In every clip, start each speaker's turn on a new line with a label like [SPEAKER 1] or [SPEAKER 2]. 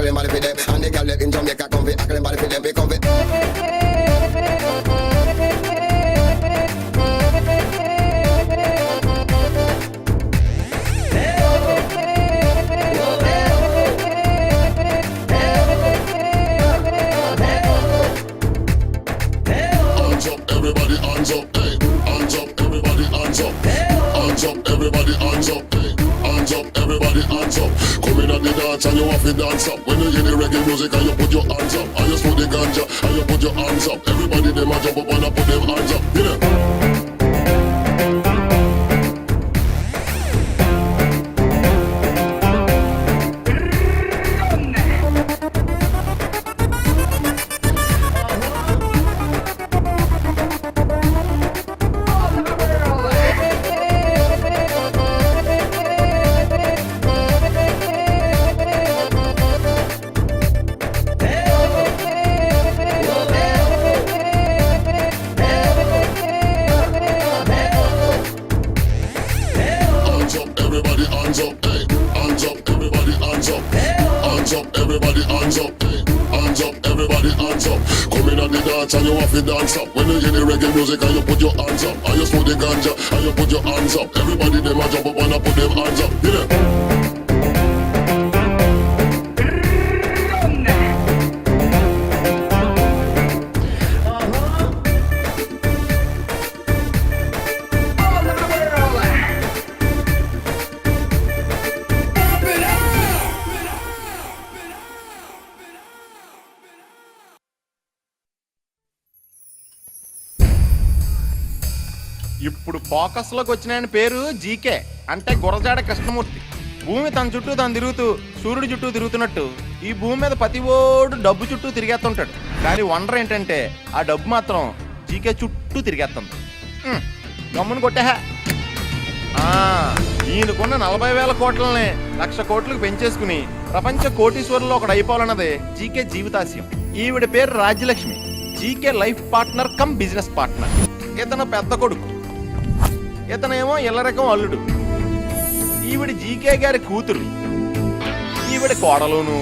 [SPEAKER 1] carry money for them. And the girl let in Jamaica
[SPEAKER 2] everybody, hands up. Come in at the dance and you have to dance up. When you hear the reggae music and you put your hands up. And you smoke the ganja and you put your hands up. Everybody, them a jump up and a put them hands up. Know? Dance up. When you hear the reggae music and you put your hands up. And you smoke the ganja and you put your hands up. Everybody, them a jump up and a put them hands up. Know?
[SPEAKER 3] ఇప్పుడు ఫోకస్లోకి వచ్చిన ఆయన పేరు GK అంటే గురజాడ కృష్ణమూర్తి. భూమి తన చుట్టూ తను తిరుగుతూ సూర్యుడి చుట్టూ తిరుగుతున్నట్టు ఈ భూమి మీద ప్రతి ఓడు డబ్బు చుట్టూ తిరిగేస్తుంటాడు. కానీ వండర్ ఏంటంటే ఆ డబ్బు మాత్రం జీకే చుట్టూ తిరిగేస్తుంది. గమ్మును కొట్టేహా. ఈయనకున్న నలభై వేల కోట్లని లక్ష కోట్లకు పెంచేసుకుని ప్రపంచ కోటీశ్వరులు ఒకడు అయిపోవాలన్నదే జీకే జీవితాశయం. ఈవిడ పేరు Rajyalakshmi. GK life partner cum business partner. ఇతను పెద్ద కొడుకు. ఇతనేమో ఇల్లరకం అల్లుడు. ఈవిడ జీకే గారి కూతురు ఈవిడ కోడలును.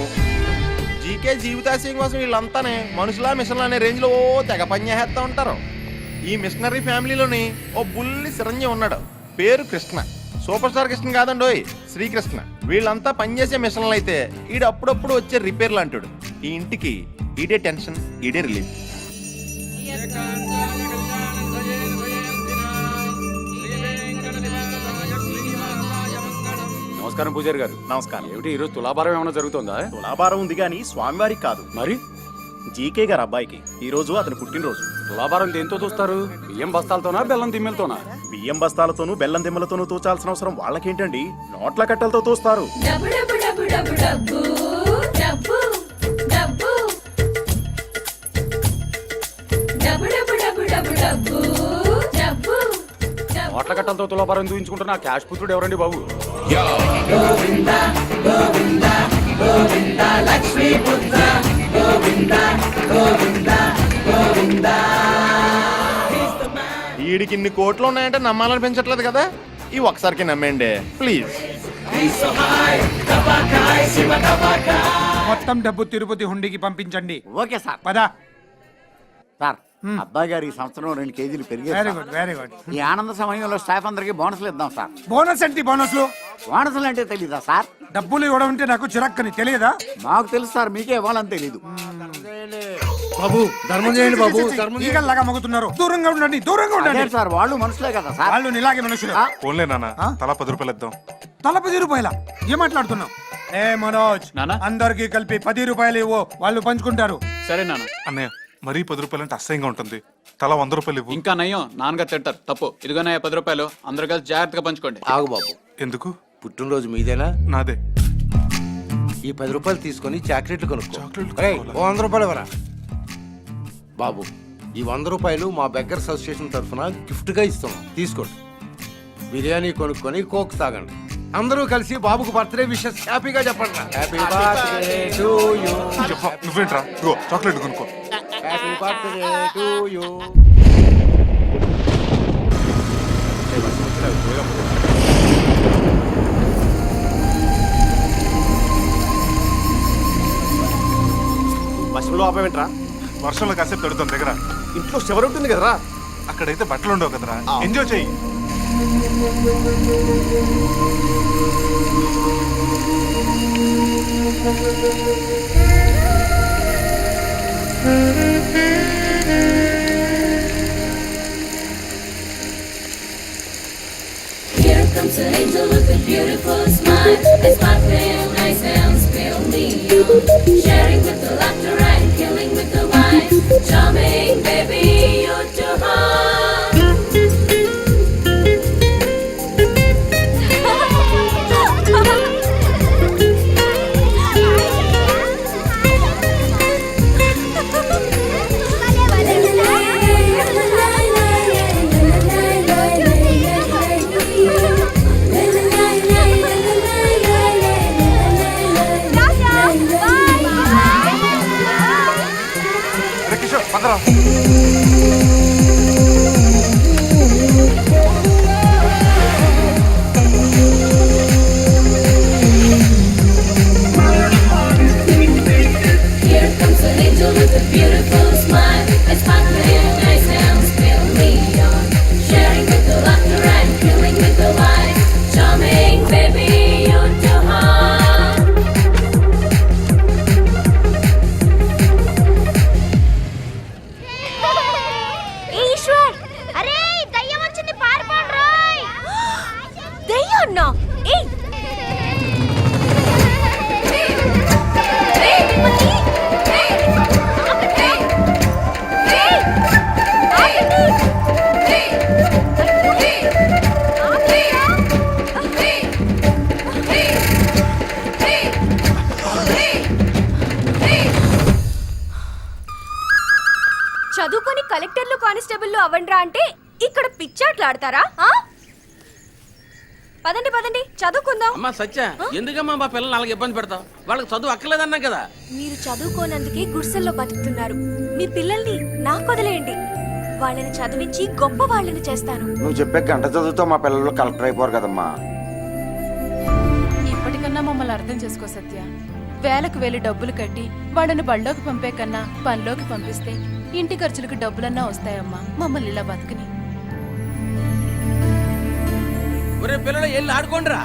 [SPEAKER 3] జీకే జీవితాశయం కోసం వీళ్ళంతానే మనుషులా మిషన్లు అనే రేంజ్లో ఓ తెగ పనిచేస్తూ ఉంటారు. ఈ మిషనరీ ఫ్యామిలీలోని ఓ బుల్లి సిరంజి ఉన్నాడు. పేరు కృష్ణ. సూపర్ స్టార్ కృష్ణ కాదండోయ్ శ్రీకృష్ణ. వీళ్ళంతా పనిచేసే మిషన్లు అయితే ఈడు అప్పుడప్పుడు వచ్చే రిపేర్లు అంటాడు. ఈ ఇంటికి ఈడే టెన్షన్ ఈడే రిలీఫ్.
[SPEAKER 4] నమస్కారం పూజారి గారు
[SPEAKER 5] నమస్కారం
[SPEAKER 4] ఏమిటి ఈరోజు తులాభారం ఏమైనా జరుగుతుందా
[SPEAKER 5] తులాభారం ఉంది కానీ స్వామివారికి కాదు
[SPEAKER 4] మరి
[SPEAKER 5] జీకే గారు అబ్బాయికి ఈ రోజు అతని పుట్టినరోజు
[SPEAKER 4] తులాభారం దేంతో చూస్తారు బియ్యం బస్తాలతోనా బెల్లం దిమ్మెలతోనా
[SPEAKER 5] బియ్యం బస్తాలతోనూ బెల్లం దిమ్మలతోనూ తోచాల్సిన అవసరం వాళ్ళకేంటండి నోట్ల కట్టలతో తోస్తారు
[SPEAKER 4] నోట్ల కట్టలతో తులాభారం చూపించుకుంటున్నా క్యాష్ పుత్రుడు ఎవరండి బాబు
[SPEAKER 3] వీడికి ఇన్ని కోట్లు ఉన్నాయంటే నమ్మాలనిపించట్లేదు కదా? ఇవి ఒకసారికి నమ్మండి ప్లీజ్
[SPEAKER 6] మొత్తం డబ్బు తిరుపతి హుండీకి పంపించండి.
[SPEAKER 7] Okay sir.
[SPEAKER 6] పదా.
[SPEAKER 7] సార్. అబ్బాయి గారు ఈ సంవత్సరం రెండు కేజీలు
[SPEAKER 6] వెరీ
[SPEAKER 7] పెరిగారు
[SPEAKER 6] గుడ్ వెరీ గుడ్
[SPEAKER 7] ఈ ఆనంద సమయంలో స్టాఫ్ అందరికి బోనస్లు ఇద్దాం సార్.
[SPEAKER 6] బోనస్ ఏంటి బోనస్లు?
[SPEAKER 7] బోనస్లు అంటే తెలీదా సార్?
[SPEAKER 6] డబ్బులు ఇవ్వడం అంటే నాకు చిరక్కని తెలియదా?
[SPEAKER 7] మాకు తెలుసు సార్ మీకే ఇవ్వాలని తెలీదు.
[SPEAKER 6] బాబు ధర్మం చేయండి బాబు ఈగల్లాగా మగుతున్నారు. దూరంగా ఉండండి దూరంగా
[SPEAKER 7] అదే
[SPEAKER 6] ఉండండి
[SPEAKER 7] సార్ వాళ్ళు మనుషులే కదా సార్.
[SPEAKER 6] వాళ్ళు ఇలాగే మనుషులు?
[SPEAKER 8] ఫోన్లే నాన్న తలా పది రూపాయలు ఇద్దాం.
[SPEAKER 6] తల పది రూపాయల? ఏం మాట్లాడుతున్నావు? ఏ మనోజ్
[SPEAKER 4] నానా?
[SPEAKER 6] అందరికి కలిపి పది రూపాయలు ఇవ్వు వాళ్ళు పంచుకుంటారు.
[SPEAKER 4] సరే నాన్న.
[SPEAKER 8] అన్నయ్య. మరీ పది రూపాయలు అంటే అసహ్యంగా ఉంటుంది. తలా వంద రూపాయలు ఇవ్వు.
[SPEAKER 4] ఇంకా నయ్యం నాన్నగారు తింటారు తప్పు. ఇదిగోనయ్య పది రూపాయలు. అందరూ కలిసి జాగ్రత్తగా పంచుకోండి.
[SPEAKER 9] ఆగు బాబు.
[SPEAKER 8] ఎందుకు?
[SPEAKER 9] పుట్టినరోజు మీదేనా?
[SPEAKER 8] నాదే.
[SPEAKER 9] ఈ పది రూపాయలు తీసుకొని చాక్లెట్లు కొనుక్కో.
[SPEAKER 8] చాక్లెట్లు
[SPEAKER 9] ఏయ్,
[SPEAKER 8] కొనుక్కోవాలా?
[SPEAKER 9] ఓ వంద రూపాయలు ఇవ్వరా? బాబు ఈ వంద రూపాయలు మా బెగ్గర్స్ అసోసియేషన్ తరఫున గిఫ్ట్గా ఇస్తున్నాం తీసుకోండి. బిర్యానీ కొనుక్కొని కోక్ తాగండి. అందరూ కలిసి బాబుకు బర్త్డే విషెస్ హ్యాపీగా చెప్పండి. హ్యాపీ బర్త్డే టు యూ
[SPEAKER 8] చెప్ప. నువ్వేంట్రా? ఇగో చాక్లెట్ కొనుక్కో.
[SPEAKER 9] es un cuarto de
[SPEAKER 5] tuyo. బస్సులో ఆపేంట్రా
[SPEAKER 8] వర్షంలో కాసేపు తడుతుంది దగ్గర.
[SPEAKER 5] ఇంట్లో శివరు ఉంటుంది కదరా?
[SPEAKER 8] అక్కడైతే బట్టలు ఉండవు కదరా. ఎంజాయ్ చెయ్యి
[SPEAKER 10] Thank you. Beautiful
[SPEAKER 11] కానిస్టేబుల్లు అవ్వండ్రా అంటే ఇక్కడ పిచ్చాట్లాడతారా? ఆ? పదండి పదండి చదువుకుందాం.
[SPEAKER 12] అమ్మా సత్య ఎందుకమ్మా మా పిల్లలు అలాగ ఇబ్బంది పెడతావు? వాళ్ళకి చదువు అక్కర్లేదన్నా కదా?
[SPEAKER 11] మీరు చదువుకోనందుకే గుడిసెల్లో బతుకుతున్నారు. మీ పిల్లల్ని నాకు వదిలేయండి. వాళ్ళని చదివించి గొప్ప వాళ్ళని చేస్తాను.
[SPEAKER 7] నువ్వు చెప్పే గంట చదువుతో మా పిల్లలు కలెక్టర్ అయిపోరు కదమ్మా.
[SPEAKER 10] ఇప్పటికన్నా మమ్మల్ని అర్థం చేసుకో సత్య. వేలకు వేలు డబ్బులు కట్టి వాళ్ళని బళ్ళోకి పంపే కన్నా పనిలోకి పంపిస్తే ఇంటి ఖర్చులకు డబ్బులన్నా వస్తాయమ్మా. మమ్మల్ని ఇలా బతుకుని.
[SPEAKER 12] ఒరే పిల్లలు వెళ్ళి ఆడుకోండిరా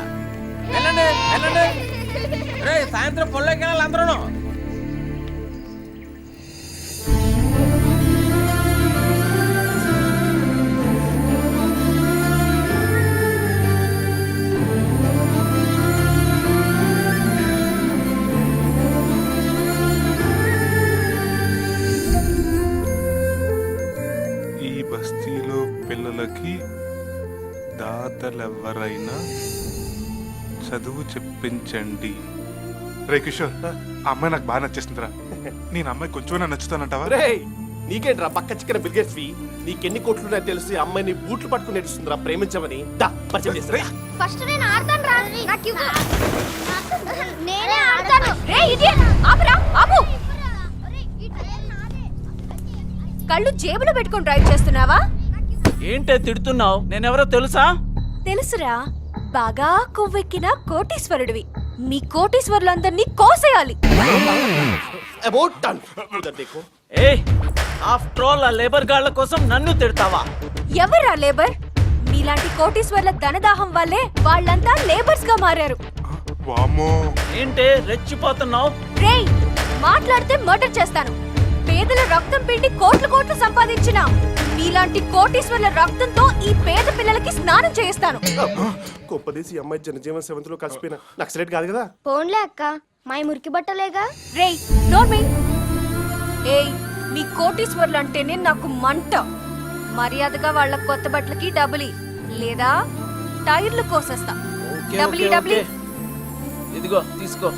[SPEAKER 12] వెళ్ళండి వెళ్ళండి. రే సాయంత్రం పొల్లోకి వెళ్ళాలి అందరూ
[SPEAKER 8] దాతలెవరైనా చదువు చెప్పించండి. రే కిషోర్ ఆ అమ్మాయి నాకు బాగా నచ్చేస్తుందిరా నేను అమ్మాయి కొంచెం నచ్చుతానంటావా?
[SPEAKER 5] రే నీకేంట్రా పక్క చిక్కన బిల్గేట్స్వి నీకెన్ని కోట్లున్నాయో తెలిసి అమ్మాయిని బూట్లు పట్టుకుని నడుస్తుందిరా ప్రేమించమని. దా పరిచయం చేస్తా
[SPEAKER 11] ఫస్ట్ నేను ఆడతాను రా. నాకు ఇవ్వు. నేనే ఆడతాను. రే ఇడియట్! ఆపురా ఆపు. కళ్ళు జేబులో పెట్టుకొని డ్రైవ్ చేస్తున్నావా?
[SPEAKER 12] ఏంటే తిడుతున్నావు? నేనెవరో తెలుసా?
[SPEAKER 11] తెలుసురా బాగా కొవ్వెక్కిన కోటీశ్వరుడివి. మీ కోటీశ్వరులందరినీ కోసేయాలి.
[SPEAKER 5] అబౌట్ డన్ ఉదర్ దేఖో
[SPEAKER 12] ఏ ఆఫ్టర్ ఆల్ ఆ లేబర్ కోసం నన్ను తిడతావా?
[SPEAKER 11] ఎవరా లేబర్? మీలాంటి కోటీశ్వర్ల ధనదాహం వల్లే వాళ్ళంతా లేబర్స్గా మారారు.
[SPEAKER 8] వామ్మో.
[SPEAKER 12] ఏంటే రెచ్చిపోతున్నావు?
[SPEAKER 11] రేయ్ మాట్లాడితే మర్డర్ చేస్తాను. పేదల రక్తం పిండి కోట్లు కోట్లు సంపాదించిన. మీలాంటి కోటీశ్వర్ల రక్తంతో ఈ పేద పిల్లలకి స్నానం చేయిస్తాను.
[SPEAKER 5] గొప్పదేసి అమ్మాయి జనజీవన సెవెంత్లో కలిసిపోయిన. నక్సలైట్ కాదు కదా?
[SPEAKER 11] పోన్లే అక్క మా మురికి బట్టలేగా? రేయ్ నోర్మి. ఏయ్ మీ కోటీశ్వర్లు అంటేనే నాకు మంట. మర్యాదగా వాళ్ళ కొత్త బట్టలకి డబ్బులి లేదా టైర్లు కోసేస్తా. డబ్బులి
[SPEAKER 12] ఓకే. ఇదిగో తీసుకో.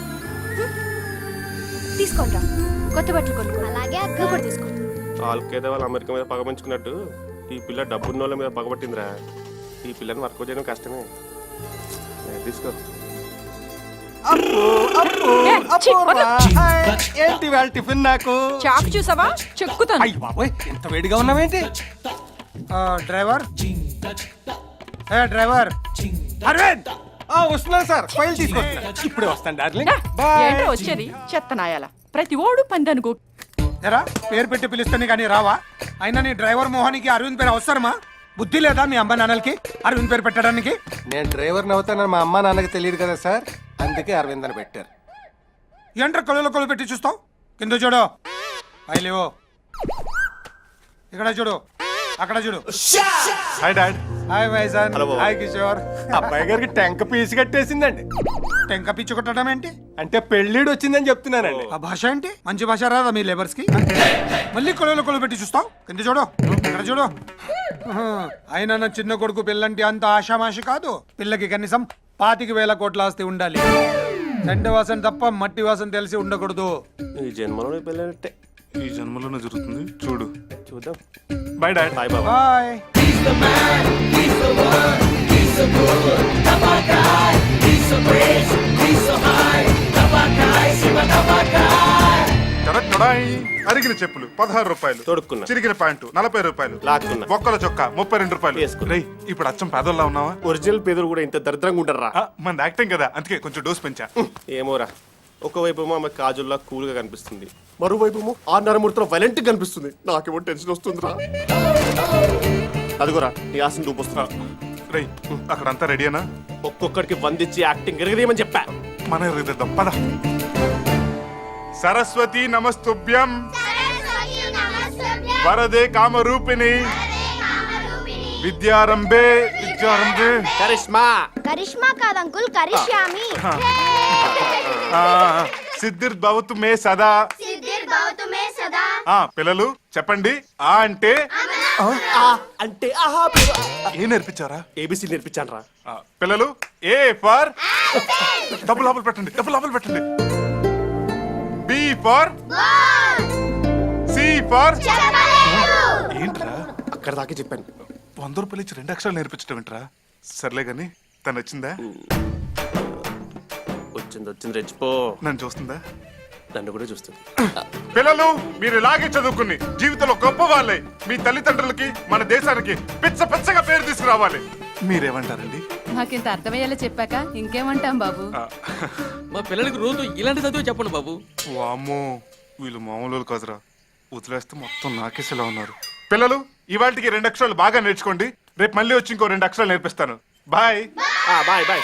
[SPEAKER 11] తీసుకోండి కొత్త బట్టలు కొనుక్కో. అలాగే అక్క. కూడా తీసుకో.
[SPEAKER 5] ఆల్కేదో వాళ్ళు అమెరికా మీద పగమంచుకున్నట్టు ఈ పిల్ల డబ్బున్న వాళ్ళ మీద పగబట్టిందిరా ఈ పిల్లని వర్క్ చేయడం కష్టమే. తీసుకో.
[SPEAKER 6] ఏంటి వాళ్ళ టిఫిన్ నాకు?
[SPEAKER 10] చాకు చూసావా? చెక్కుతాను.
[SPEAKER 6] అయ్యి బాబోయ్ ఎంత వేడిగా ఉన్నావేంటి? డ్రైవర్? ఏ డ్రైవర్? అరవింద్! వస్తున్నాను సార్. ఫైల్ తీసుకొస్తున్నా. ఇప్పుడే వస్తాను డార్లింగ్. బాయ్
[SPEAKER 10] ఏంటో వచ్చేది? చెత్త నాయాల ప్రతి ఓడు పంది అనుకో
[SPEAKER 6] ఎరా పేరు పెట్టి పిలుస్తాను కానీ రావా? అయినా నీ డ్రైవర్ మోహన్కి అరవింద్ పేరు అవసరమా? బుద్ధి లేదా మీ అమ్మ నాన్నలకి? అరవింద్ పేరు పెట్టడానికి?
[SPEAKER 9] నేను డ్రైవర్ని అవుతానని మా అమ్మ నాన్నకి తెలియదు కదా సార్. అందుకే అరవింద్ అని పెట్టారు.
[SPEAKER 6] ఏంట్రా కొలలో కొలు పెట్టి చూస్తావు? కింద చూడు. అయి లేవో ఇక్కడ చూడు. అక్కడ చూడు.
[SPEAKER 8] Hi dad.
[SPEAKER 6] హాయ్ వైజాన్
[SPEAKER 5] బాబు.
[SPEAKER 6] హాయ్ కిషోర్.
[SPEAKER 9] అబ్బాయి గారికి టెంక పీసు కట్టేసిందండి.
[SPEAKER 6] టెంక పిచ్చి కొట్టడం ఏంటి?
[SPEAKER 9] అంటే పెళ్ళిడు వచ్చిందని చెప్తున్నానండి.
[SPEAKER 6] ఆ భాష ఏంటి? మంచి భాష రాదా మీ లేబర్స్కి? మళ్ళీ కొలలో కొలు పెట్టి చూస్తావు? కింద చూడు. ఇక్కడ చూడు. ఆహా. అయినా నా చిన్న కొడుకు పిల్లంటి అంత ఆషామాషి కాదు. పిల్లకి కనీసం పాతిక వేల కోట్ల ఆస్తి ఉండాలి. చెండ వాసన తప్ప మట్టి వాసన తెలిసి ఉండకూడదు.
[SPEAKER 5] ఈ జన్మలో పెళ్ళంటే
[SPEAKER 8] ఈ జన్మలోనే జరుగుతుంది. చూడు.
[SPEAKER 5] చూద్దాం.
[SPEAKER 8] బాయ్ డాడ్
[SPEAKER 5] బాయ్ బాబా.
[SPEAKER 6] బాయ్.
[SPEAKER 8] అరిగిన చెప్పులు పదహారు రూపాయలు.
[SPEAKER 5] తొడుక్కున్నా.
[SPEAKER 8] చిరిగిన ప్యాంటు నలభై రూపాయలు.
[SPEAKER 5] లాక్కున్నా.
[SPEAKER 8] బొక్కల చొక్కా ముప్పై రెండు రూపాయలు.
[SPEAKER 5] వేసుకున్నా.
[SPEAKER 8] రేయ్ ఇప్పుడు అచ్చం పేదోళ్ళ ఉన్నావా?
[SPEAKER 5] ఒరిజినల్ పేదలు కూడా ఇంత దరిద్రంగా ఉంటారా
[SPEAKER 8] ఆ, మన యాక్టింగ్ కదా అందుకే కొంచెం డోస్ పెంచా.
[SPEAKER 5] ఏమోరా. ఒకవైపు ఏమో ఆమె కాజుల్లా కూల్గా కనిపిస్తుంది. మరోవైపు ఏమో ఆ నరమూర్తిలో వైలెంట్ కనిపిస్తుంది. నాకేమో టెన్షన్ వస్తుందిరా. అదిగోరా నీ ఆశను చూపిస్తున్నా
[SPEAKER 8] రేయ్ అక్కడంతా రెడీనా
[SPEAKER 5] ఒక్కొక్కడికి వందిచ్చి యాక్టింగ్ ఎరగదేమని చెప్పా.
[SPEAKER 8] మన ఎరుగుదిద్దాం పద. సరస్వతి నమస్తుభ్యం. వరదే కామరూపిణి. విద్యారంభే. విద్యారంభే
[SPEAKER 5] కరిష్మా.
[SPEAKER 11] కరిష్మా కాదు అంకుల్ కరిష్యామి
[SPEAKER 8] సిద్ధిర్ భవతు మే సదా.
[SPEAKER 11] సదా.
[SPEAKER 8] ఆ పిల్లలు చెప్పండి. ఆ అంటే?
[SPEAKER 5] అంటే ఆహా.
[SPEAKER 8] ఏ నేర్పించారా?
[SPEAKER 5] ఏబిసి నేర్పించాను రా
[SPEAKER 8] ఆ, పిల్లలు ఏ ఫర్? డబ్బు లోపల పెట్టండి డబ్బు లోపల పెట్టండి. B for? C for? ఏంట్రా?
[SPEAKER 5] అక్కడ దాకా చెప్పాను.
[SPEAKER 8] వంద రూపాయలు ఇచ్చి రెండు అక్షరాలు నేర్పించడం ఏంట్రా? సర్లే గాని తను వచ్చిందా?
[SPEAKER 5] వచ్చింది వచ్చింది రెచ్చిపో.
[SPEAKER 8] నన్ను చూస్తుందా?
[SPEAKER 5] నన్ను కూడా చూస్తుంది.
[SPEAKER 8] పిల్లలు మీరు ఇలాగే చదువుకుని జీవితంలో గొప్ప వాళ్ళే. మీ తల్లిదండ్రులకి మన దేశానికి పిచ్చ పిచ్చగా పేరు తీసుకురావాలి. మీరేమంటారండి?
[SPEAKER 10] మాకింత అర్థమయ్యేలా చెప్పాక ఇంకేమంటాం బాబు?
[SPEAKER 12] మా పిల్లలకి రోజు ఇలాంటి చదువు చెప్పండి బాబు.
[SPEAKER 8] వామ్మో వీళ్ళు మామూలు వాళ్ళు కాదురా. వదిలేస్తే మొత్తం నాకేసేలా ఉన్నారు. పిల్లలు ఇవాళకి రెండు అక్షరాలు బాగా నేర్చుకోండి. రేపు మళ్ళీ వచ్చి ఇంకో రెండు అక్షరాలు నేర్పిస్తాను. బాయ్.
[SPEAKER 5] Bye bye.